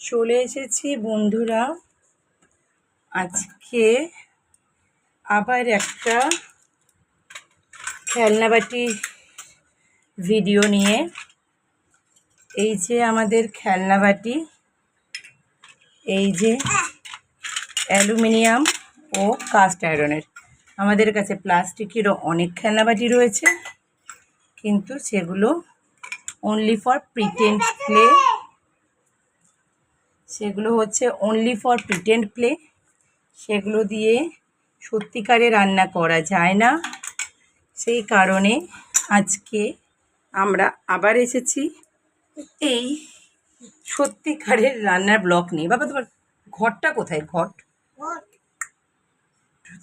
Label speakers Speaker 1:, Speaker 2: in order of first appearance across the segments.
Speaker 1: চলে এসেছি বন্ধুরা। আজকে আবার একটা খেলনাবাটি ভিডিও নিয়ে এই যে আমাদের খেলনাবাটি, এই যে অ্যালুমিনিয়াম ও কাস্ট আয়রনের। আমাদের কাছে প্লাস্টিকেরও অনেক খেলনাবাটি রয়েছে, কিন্তু সেগুলো অনলি ফর প্রিটেন্ড প্লে সেগুলো হচ্ছে অনলি ফর প্রিটেন্ড প্লে সেগুলো দিয়ে সত্যিকারে রান্না করা যায় না। সেই কারণে আজকে আমরা আবার এসেছি এই সত্যিকারের রান্নার ব্লক নিয়ে। বাবা তোমার ঘরটা কোথায়? ঘট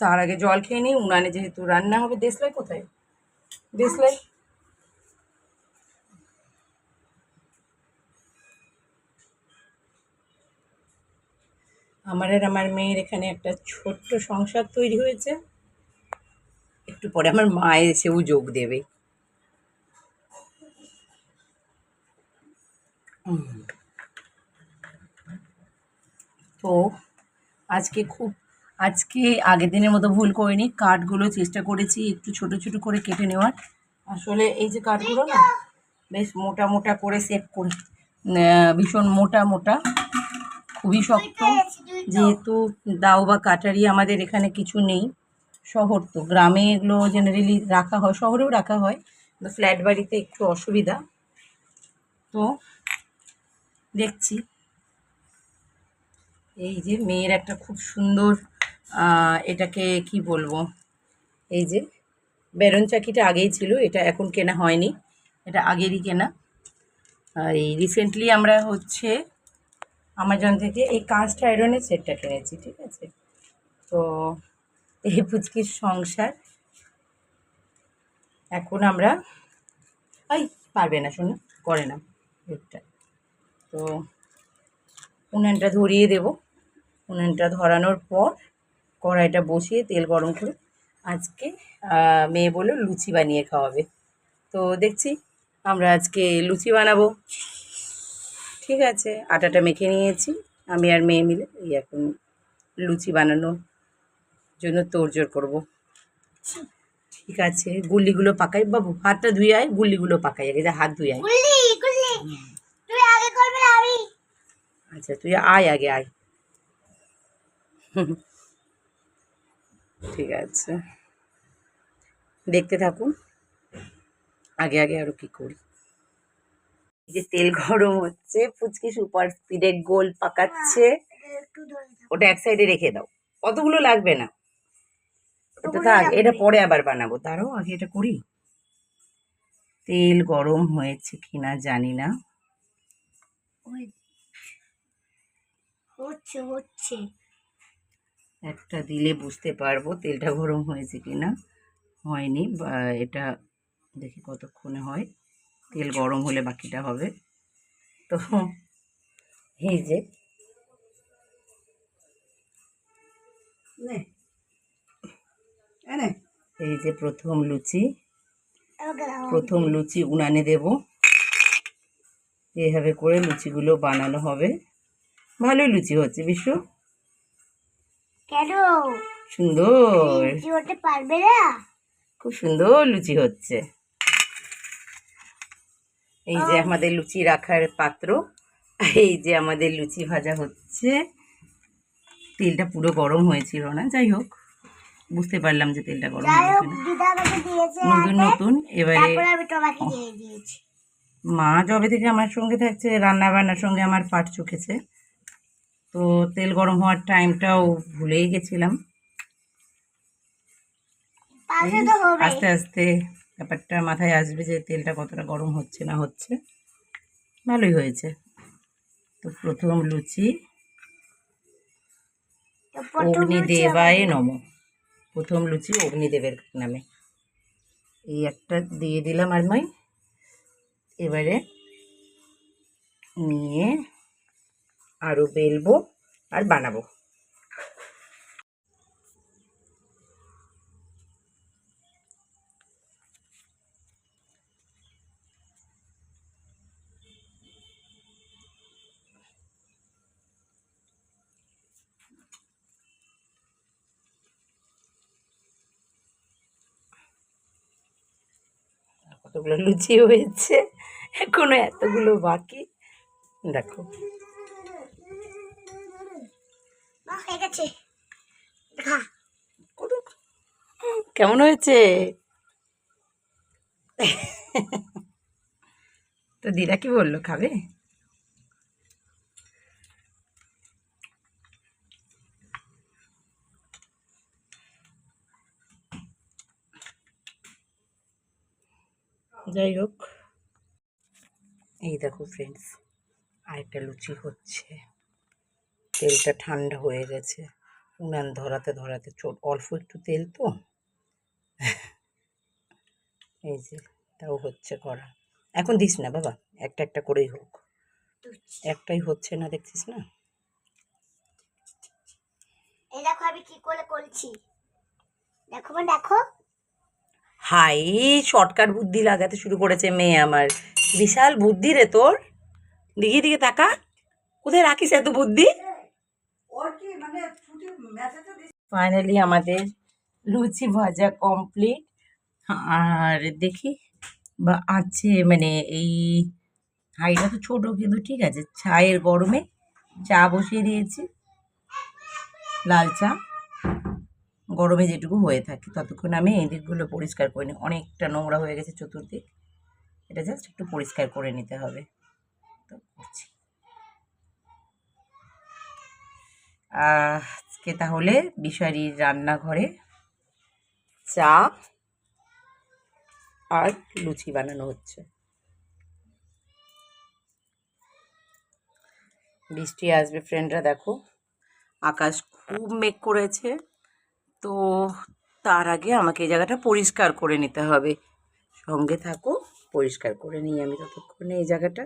Speaker 1: তার আগে জল খেয়ে নিই। উনানে যেহেতু রান্না হবে দেশলাই কোথায়? দেশলাই? আমার আর আমার মেয়ের এখানে একটা ছোট্ট সংসার তৈরি হয়েছে। একটু পরে আমার মা এসেও যোগ দেবে। তো আজকে খুব, আজকে আগের দিনের মতো ভুল করিনি। কাঠগুলো চেষ্টা করেছি একটু ছোট ছোট করে কেটে নেওয়ার। আসলে এই যে কাঠগুলো না, বেশ মোটা মোটা করে সেট করে ভীষণ মোটা মোটা। খুবই শক্ত যেহেতু দাও বা কাটারি আমাদের এখানে কিছু নেই শহর তো। গ্রামে এগুলো জেনারেলি রাখা হয় শহরেও রাখা হয় ফ্ল্যাট বাড়িতে একটু অসুবিধা। তো দেখছি। এই যে মেয়ের একটা খুব সুন্দর এটাকে কি বলব? এই যে বেরন চাকিটা আগেই ছিল এটা এখন কেনা হয়নি এটা আগেরই কেনা। এই রিসেন্টলি আমরা হচ্ছে আমাজন থেকে এই কাস্ট আয়রনের সেটটা কিনেছি, ঠিক আছে? তো এই পুচকির সংসার। এখন আমরা এই পারবে না শোনো, করে না এটা তো উনানটা ধরিয়ে দেব। উনানটা ধরানোর পর কড়াইটা বসিয়ে তেল গরম করে আজকে মেয়ে বলল লুচি বানিয়ে খাওয়াবে। তো দেখছি আমরা আজকে লুচি বানাবো। ঠিক আছে আটাটা মেখে নিয়েছি। আমি আর মেয়ে মিলে এই এখন লুচি বানানোর জন্য তোড়জোড় করব। ঠিক আছে গুল্লিগুলো পাকাই। বাবু হাতটা ধুয়ে আয় গুল্লিগুলো পাকাই। আগে হাত ধুয়ে আয়। আচ্ছা তুই আয় আগে আয়। ঠিক আছে। দেখতে থাকুন। আগে আগে আরও কি করি। যে তেল গরম হচ্ছে ফুচকি সুপার স্পিডে গোল পাকাচ্ছে।
Speaker 2: থাক
Speaker 1: ওটা এক সাইডে রেখে দাও। অতগুলো লাগবে না। এটা থাক এটা পরে আবার বানাবো। তারও আগে এটা করি। তেল গরম হয়েছে কিনা জানি না।
Speaker 2: হচ্ছে হচ্ছে।
Speaker 1: একটা দিলে বুঝতে পারব তেলটা গরম হয়েছে কিনা। হয়নি বা এটা দেখি কতক্ষণে হয়। তেল গরম হলে বাকিটা হবে। তো এই যে। এই যে প্রথম লুচি প্রথম লুচি উনানে দেব। এইভাবে করে লুচিগুলো বানানো হবে। ভালোই লুচি হচ্ছে বিশ্ব
Speaker 2: কেন?
Speaker 1: সুন্দর।
Speaker 2: পারবে না?
Speaker 1: খুব সুন্দর লুচি হচ্ছে। এই যে আমাদের লুচি রাখার পাত্র এই যে আমাদের লুচি ভাজা হচ্ছে। তেলটা পুরো গরম হয়েছিল না? যাই হোক বুঝতে পারলাম যে তেলটা গরম নতুন নতুন এবারে মা যবে থেকে আমার সঙ্গে থাকছে রান্না বান্নার সঙ্গে আমার পাট চুকেছে। তো তেল গরম হওয়ার টাইমটাও ভুলেই গেছিলাম। আস্তে আস্তে ব্যাপারটা মাথায় আসবে যে তেলটা কতটা গরম হচ্ছে না হচ্ছে। ভালোই হয়েছে। তো প্রথম লুচি। অগ্নিদেবায় নম। প্রথম লুচি অগ্নিদেবের নামে। এই একটা দিয়ে দিলাম আর মাই এবারে নিয়ে আরও বেলবো আর বানাবো। কতগুলো লুচি হয়েছে এখনও এতগুলো বাকি। দেখো। কেমন হয়েছে? তো দিদা কি বলল খাবে? যাই হোক এই দেখো ফ্রেন্ডস আরেকটা লুচি হচ্ছে। তেলটা ঠান্ডা হয়ে গেছে। উনান ধরাতে ধরাতে চোট অল্প একটু তেল তো? এই যে তাও হচ্ছে করা। এখন দিস না বাবা একটা একটা করেই হোক। একটাই হচ্ছে না দেখছিস না?
Speaker 2: এই দেখো আমি কি করে করছি। দেখো দেখো।
Speaker 1: হাই শর্টকাট বুদ্ধি লাগাতে শুরু করেছে মেয়ে আমার। বিশাল বুদ্ধি রে তোর। দিকে দিকে তাকা। কোথায় রাখিস এত বুদ্ধি? ফাইনালি আমাদের লুচি ভাজা কমপ্লিট আর দেখি, বা আছে মানে এই হাঁড়িটা তো ছোটো, কিন্তু ঠিক আছে চায়ের গরমে চা বসিয়ে দিয়েছি। লাল চা। গরমে যেটুকু হয়ে থাকে, ততক্ষণ আমি এই দিকগুলো পরিষ্কার করে নিই। অনেকটা নোংরা হয়ে গেছে চতুর্দিক। এটা জাস্ট একটু পরিষ্কার করে নিতে হবে। তো করছি। আজকে তাহলে বিষারির রান্নাঘরে চা আর লুচি বানানো হচ্ছে। বৃষ্টি আসবে ফ্রেন্ডরা দেখো। আকাশ খুব মেঘ করেছে। তো তার আগে আমাকে এই জায়গাটা পরিষ্কার করে নিতে হবে। সঙ্গে থাকো, পরিষ্কার করে নিই আমি ততক্ষণে এই জায়গাটা।